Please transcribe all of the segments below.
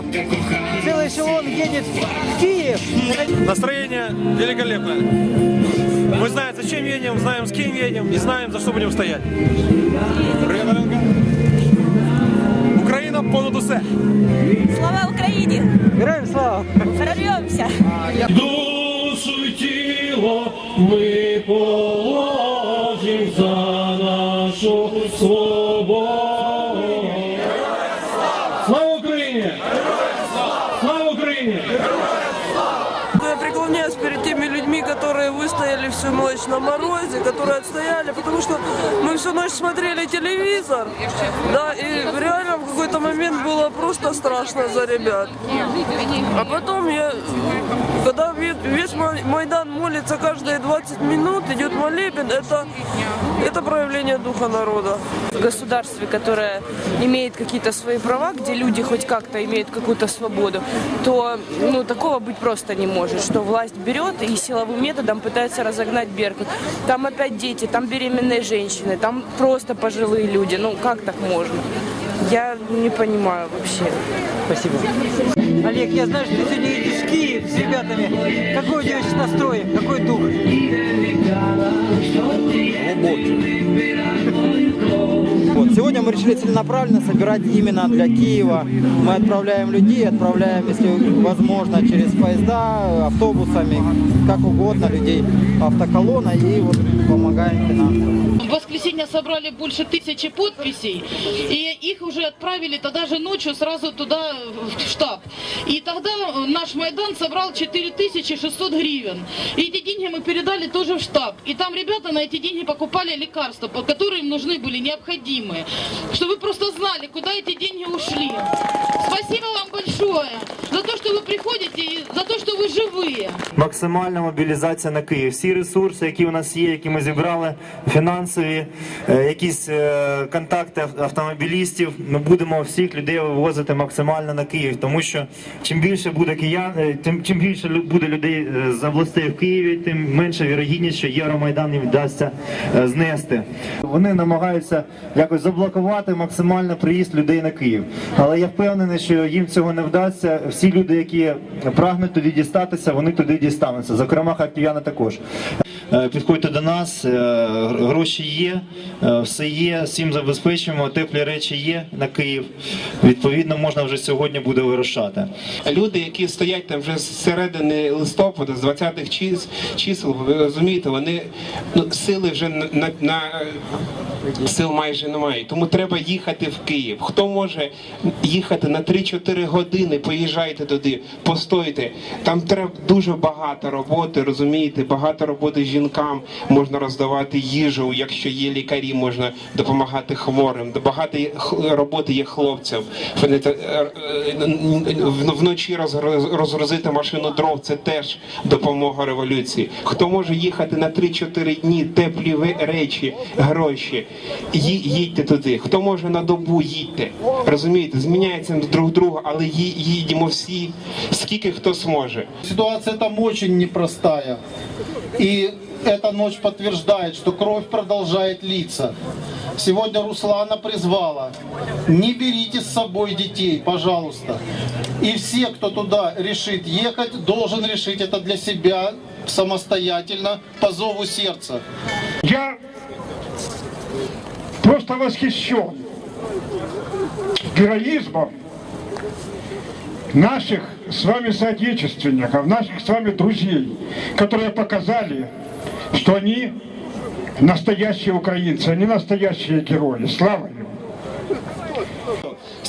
Сегодня Харьков, целый эшелон едет в Киев. Настроение великолепное. Мы знаем, зачем едем, знаем, с кем едем и знаем, за что будем стоять. Україна понад усе. Слава Україні! Героям слава! Прорвемося! Душу й тіло ми положим за на морозе, которые отстояли, потому что мы всю ночь смотрели телевизор, да, и реально в какой-то момент было просто страшно за ребят. А потом я, когда ве- весь Май- Майдан молится каждые 20 минут, идет молебен, это, это проявление духа народа. в государстве, которое имеет какие-то свои права, где люди хоть как-то имеют какую-то свободу, то ну, такого быть просто не может, что власть берет и силовым методом пытается разогнать Беркут. Там опять дети, там беременные женщины, там просто пожилые люди. Ну как так можно? Я не понимаю вообще. Спасибо. Олег, я знаю, что ты сегодня ребятами. Какой у сейчас настрой? Какой дух? Вот, сегодня мы решили целенаправленно собирать именно для Киева. Мы отправляем людей, отправляем, если возможно, через поезда, автобусами, как угодно людей, автоколонна и вот помогаем финансово. В воскресенье собрали больше тысячи подписей, и их уже отправили тогда же ночью сразу туда, в штаб. И тогда наш Майдан собрал 4600 гривен. И эти деньги мы передали тоже в штаб. И там ребята на эти деньги покупали лекарства, которые им нужны были, необходимые. Чтобы вы просто знали, куда эти деньги ушли. Спасибо вам большое за то, что вы приходите и за то, что вы живые. максимальна мобілізація на Київ. Всі ресурси, які у нас є, які ми зібрали, фінансові, е, якісь е, контакти ав- автомобілістів. Ми будемо всіх людей вивозити максимально на Київ, тому що чим більше буде киян, е, тим чим більше лю- буде людей е, з областей в Києві, тим менша вірогідність, що Євромайдан їм вдасться е, знести. Вони намагаються якось заблокувати максимально приїзд людей на Київ. Але я впевнений, що їм цього не вдасться. Всі люди, які прагнуть туди дістатися, вони туди дістануться. Зокрема, харків'яни також. Е, Підходьте до нас, е, гроші є, е, все є, всім забезпечуємо, теплі речі є на Київ. Відповідно, можна вже сьогодні буде вирушати. люди, які стоять там вже з середини листопада, з 20-х чис, чисел, ви розумієте, вони ну, сили вже на, на, на сил майже немає. Тому треба їхати в Київ. Хто може їхати на 3-4 години, поїжджайте туди, постойте. Там треба дуже багато роботи, розумієте, багато роботи жінкам, можна роздавати їжу, якщо є лікарі, можна допомагати хворим. Багато роботи є хлопцям. Е, е, Вночі розгрузити машину дров це теж допомога революції. Хто може їхати на 3-4 дні, теплі речі, гроші, їдьте. Хто може на добу, їдьте. Розумієте, зміняється друг друга, але ї- їдемо всі, скільки хто зможе. Ситуация там очень непростая. И эта ночь подтверждает, что кровь продолжает литься. Сегодня Руслана призвала, не берите с собой детей, пожалуйста. И все, кто туда решит ехать, должен решить это для себя самостоятельно, по зову сердца. Я просто восхищен героизмом наших с вами соотечественников, наших с вами друзей, которые показали, что они настоящие украинцы, они настоящие герои. Слава!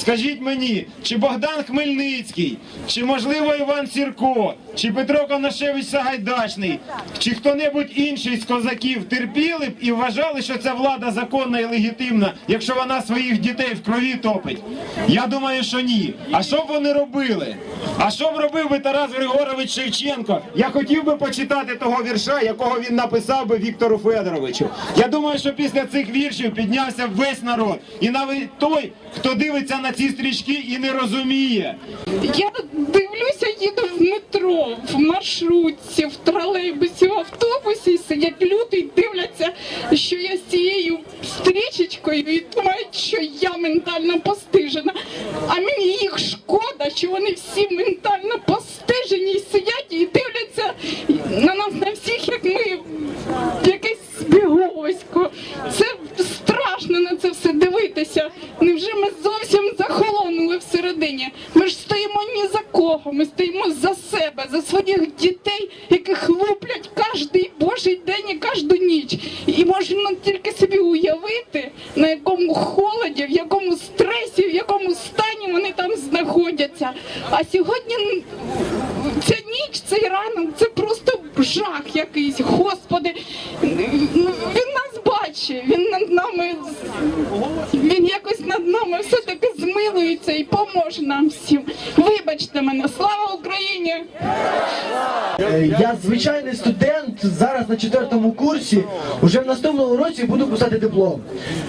Скажіть мені, чи Богдан Хмельницький, чи можливо Іван Сірко, чи Петро Конашевич Сагайдачний, чи хто-небудь інший з козаків терпіли б і вважали, що ця влада законна і легітимна, якщо вона своїх дітей в крові топить? Я думаю, що ні. А що б вони робили? А що б робив би Тарас Григорович Шевченко? Я хотів би почитати того вірша, якого він написав би Віктору Федоровичу. Я думаю, що після цих віршів піднявся весь народ. І навіть той, хто дивиться на ці стрічки і не розуміє. Я дивлюся, їду в метро, в маршрутці, в тролейбусі, в автобусі, сидять люди і дивляться, що я з цією стрічечкою і думають, що я ментально постижена. А мені їх шкода, що вони всі ментально постижені і сидять і дивляться на нас на всіх, як ми якесь збіговисько. Це страшно на це все дивитися. Невже ми зовсім захолонули всередині? Ми ж стоїмо ні за кого, ми стоїмо за себе, за своїх дітей, яких луплять кожний божий день і кожну ніч. І можна тільки собі уявити, на якому холоді, в якому стресі, в якому стані вони там знаходяться. А сьогодні м, ця ніч, цей ранок, це просто жах якийсь. Господи, він нас бачить, він над нами, він якось над нами все-таки змилується і поможе нам всім. Вибачте мене, слава Україні! Я звичайний студент зараз на четвертому курсі. Уже в наступному році буду писати диплом.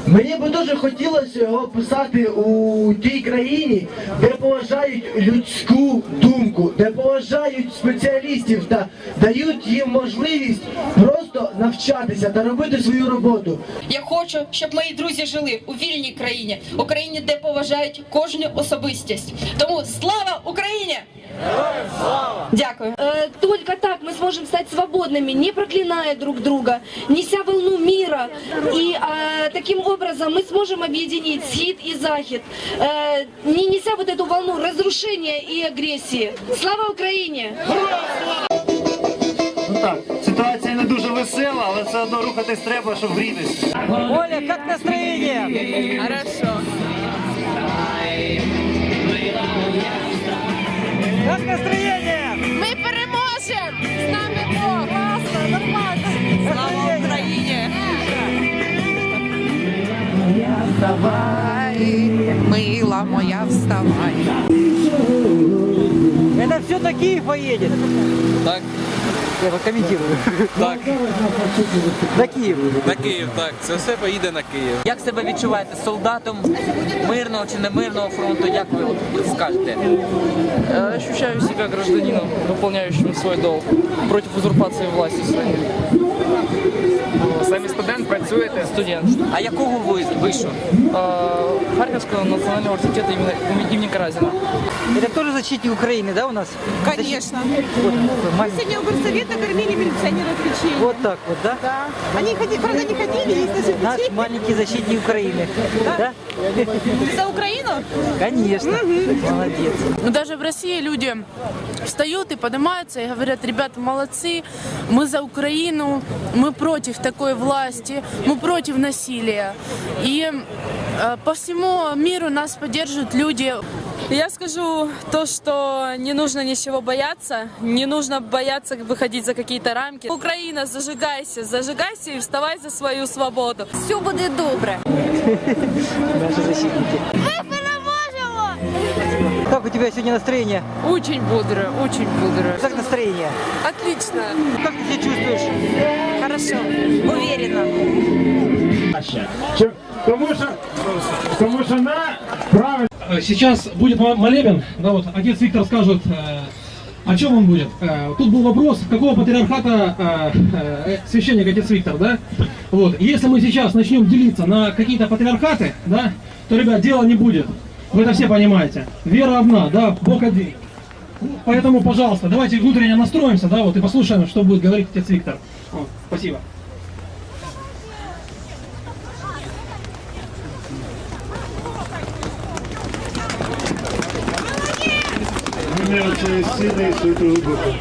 Мені би дуже хотілося його писати у тій країні, де поважають людську думку, де поважають спеціалістів та дають їм можливість просто навчатися та робити свою роботу. Я хочу, щоб мої друзі жили у вільній країні, Україні, де поважають кожну особистість. Тому слава Україні! Дякую. Э, Только так мы сможем стать свободными, не проклиная друг друга, неся волну мира. И э, таким образом мы сможем объединить схід и захід, э, не неся вот эту волну разрушения и агрессии. Слава Украине! Ну так, ситуація не дуже весела, але все одно рухатись треба, щоб грітися. Оля, как настроение? Хорошо. Как настроение? Мы переможем! С нами Бог! Классно, нормально! Слава Україні! Мила моя, вставай. Это все-таки поедет! Так, Я прокомментирую. так, На Київ. на Київ, так. Це все поїде на Київ. Як себе відчуваєте солдатом мирного чи немирного фронту? Як ви от скажете? Ощущаю себя гражданином, выполняющим свой долг против узурпации власти в стране. Самі студент працюєте? Студент. А якого ви вишу? Э, Харьковского национального университета имени, имени Каразина. Это тоже защитник Украины, да, у нас? Конечно. Вот, такой маленький. Сегодня у горсовета кормили милиционеров печенье. Вот так вот, да? Да. Они, ходи- правда, не ходили, есть даже Наш печенье. маленький защитник Украины. Да? Ты за Украину? Конечно. Молодец. Но даже в России люди встают и поднимаются и говорят, ребята, молодцы, мы за Украину, мы против такой власти, мы против насилия. И э, по всему миру нас поддерживают люди. Я скажу то, что не нужно ничего бояться, не нужно бояться выходить за какие-то рамки. Украина, зажигайся, зажигайся и вставай за свою свободу. Все будет добре. Наши защитники. Как у тебя сегодня настроение? Очень бодро, очень бодро. Как настроение? Отлично. Как ты себя чувствуешь? Хорошо. Уверенно. Тому що, тому що на правильно. Сейчас будет мо- молебен, да, вот отец Виктор скажет, э, о чем он будет. Э, тут был вопрос, какого патриархата э, э, священник отец Виктор, да? Вот, если мы сейчас начнем делиться на какие-то патриархаты, да, то, ребят, дела не будет. Вы это все понимаете. Вера одна, да, Бог один. Поэтому, пожалуйста, давайте внутренне настроимся, да, вот и послушаем, что будет говорить отец Виктор. Вот, спасибо. Сина і Святого Духа.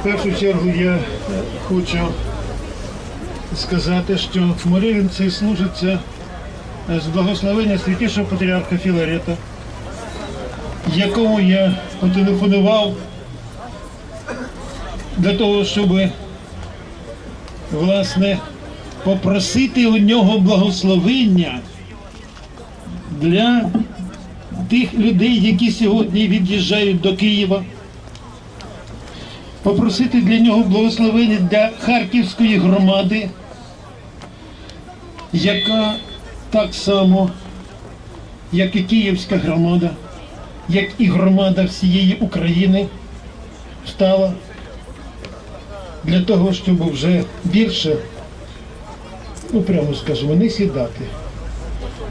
В першу чергу я хочу сказати, що цей служиться з благословення святішого патріарха Філарета, якому я потелефонував для того, щоб власне попросити у нього благословення для тих людей, які сьогодні від'їжджають до Києва, попросити для нього благословення для Харківської громади, яка так само як і Київська громада, як і громада всієї України встала для того, щоб вже більше, ну прямо скажемо, не сідати,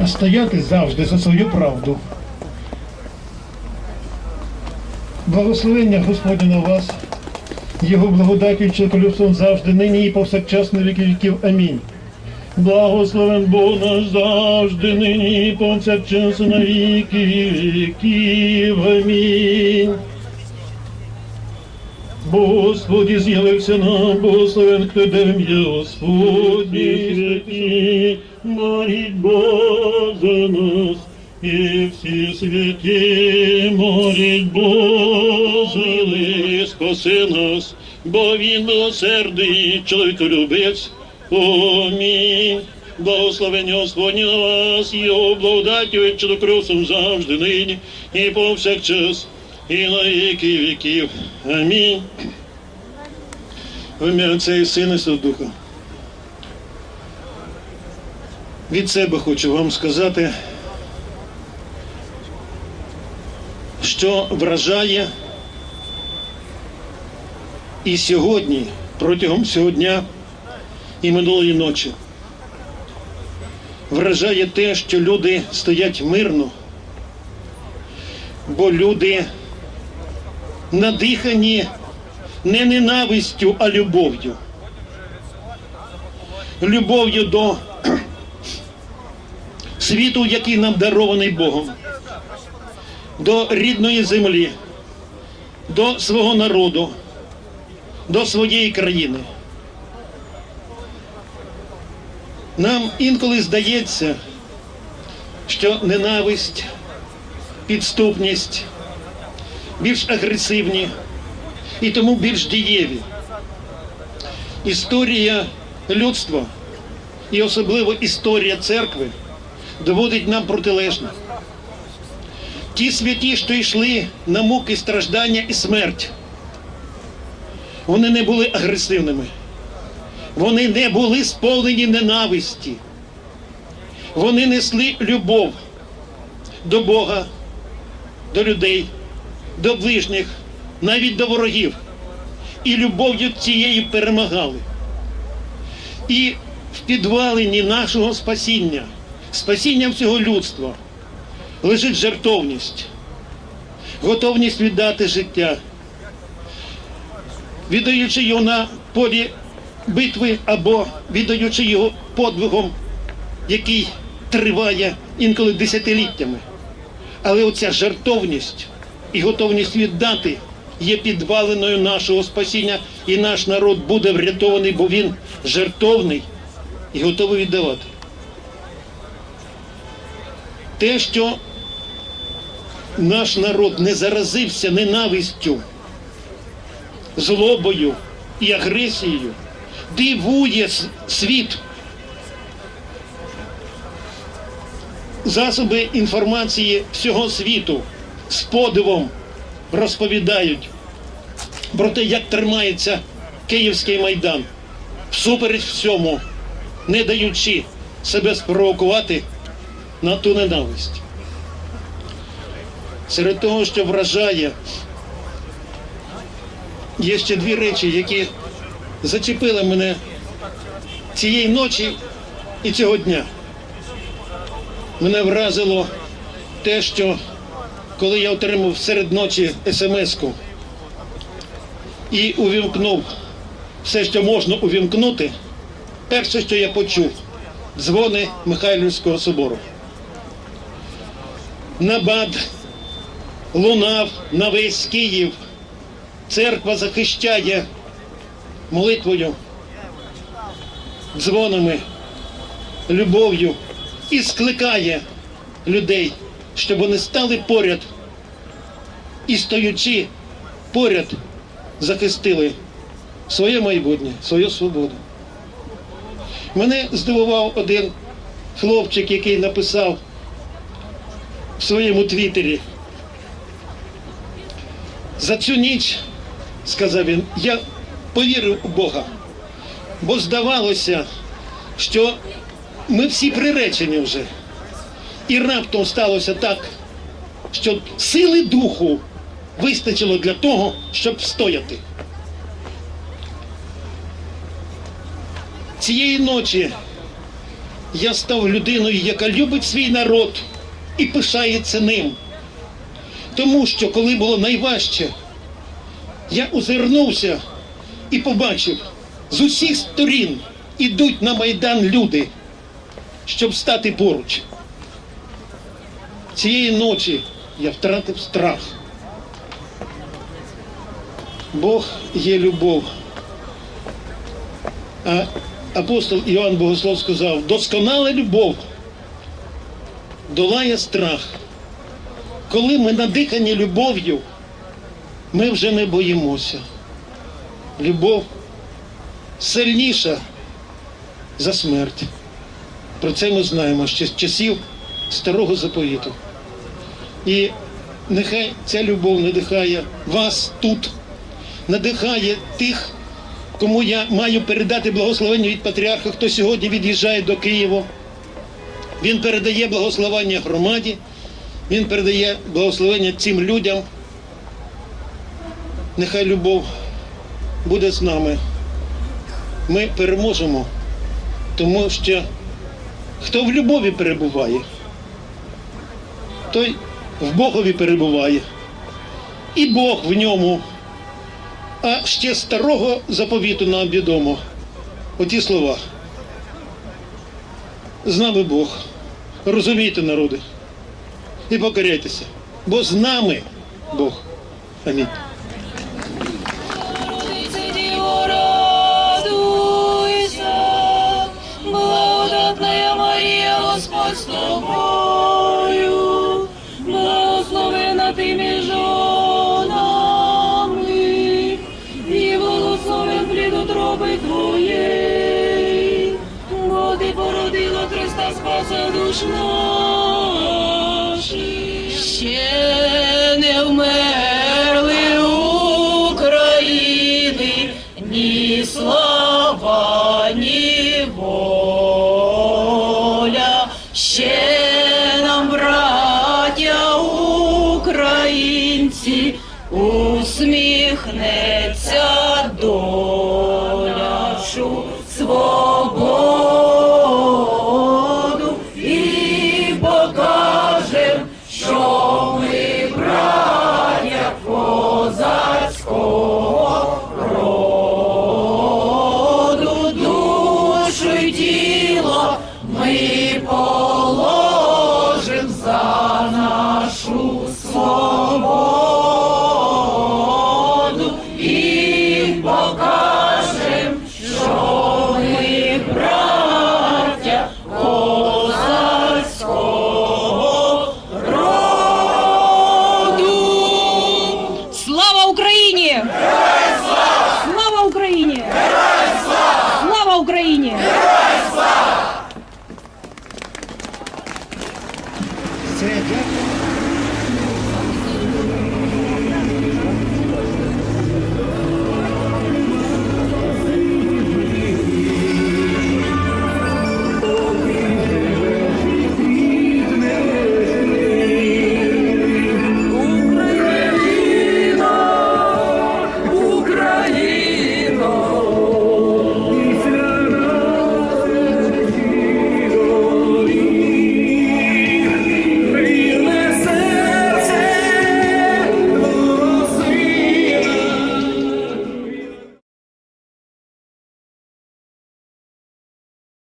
а стояти завжди за свою правду. Благословення Господня на вас, Його благодаттю і чоловіком завжди, нині і повсякчас на віки віків. Амінь. Благословен Бог наш завжди, нині і повсякчас на віки віків. Амінь. Господі з'явився нам, благословен, хто де ім'я Господні святі, моліть Бог за нас. І всі святі моліть Боже, спаси нас, бо він милосердний, чоловіколюбець. Амінь. Благословення Господні на вас, Його благодаттю і чудокросом завжди нині і повсякчас, і на віки віків. Амінь. В ім'я Отця і Сина і Духа. Від себе хочу вам сказати, що вражає і сьогодні, протягом цього дня і минулої ночі. Вражає те, що люди стоять мирно, бо люди надихані не ненавистю, а любов'ю. Любов'ю до світу, який нам дарований Богом, до рідної землі, до свого народу, до своєї країни. Нам інколи здається, що ненависть, підступність більш агресивні і тому більш дієві. Історія людства і особливо історія церкви доводить нам протилежне. Ті святі, що йшли на муки, страждання і смерть, вони не були агресивними. Вони не були сповнені ненависті. Вони несли любов до Бога, до людей, до ближніх, навіть до ворогів. І любов'ю цією перемагали. І в підвалині нашого спасіння, спасіння всього людства, лежить жертовність, готовність віддати життя, віддаючи його на полі битви або віддаючи його подвигом, який триває інколи десятиліттями. Але оця жертовність і готовність віддати є підваленою нашого спасіння, і наш народ буде врятований, бо він жертовний і готовий віддавати. Те, що наш народ не заразився ненавистю, злобою і агресією, дивує світ. Засоби інформації всього світу з подивом розповідають про те, як тримається Київський майдан, всупереч всьому, не даючи себе спровокувати на ту ненависть. Серед того, що вражає, є ще дві речі, які зачепили мене цієї ночі і цього дня. Мене вразило те, що коли я отримав серед ночі смс-ку і увімкнув все, що можна увімкнути, перше, що я почув, дзвони Михайлівського собору. Набат лунав на весь Київ. Церква захищає молитвою, дзвонами, любов'ю і скликає людей, щоб вони стали поряд і стоючи поряд, захистили своє майбутнє, свою свободу. Мене здивував один хлопчик, який написав в своєму твіттері. За цю ніч, сказав він, я повірив у Бога, бо здавалося, що ми всі приречені вже. І раптом сталося так, що сили духу вистачило для того, щоб встояти. Цієї ночі я став людиною, яка любить свій народ і пишається ним. Тому що, коли було найважче, я озирнувся і побачив, з усіх сторін ідуть на Майдан люди, щоб стати поруч. Цієї ночі я втратив страх. Бог є любов. А апостол Іоанн Богослов сказав, досконала любов долає страх. Коли ми надихані любов'ю, ми вже не боїмося. Любов сильніша за смерть. Про це ми знаємо ще з часів старого заповіту. І нехай ця любов надихає вас тут, надихає тих, кому я маю передати благословення від патріарха, хто сьогодні від'їжджає до Києва. Він передає благословення громаді, він передає благословення цим людям. Нехай любов буде з нами. Ми переможемо, тому що хто в любові перебуває, той в Богові перебуває. І Бог в ньому. А ще старого заповіту нам відомо оті слова. З нами Бог. Розумійте, народи. І покоряйтеся. Бо з нами Бог. Амінь. Не вмерли України, ні слава, ні воля. truth.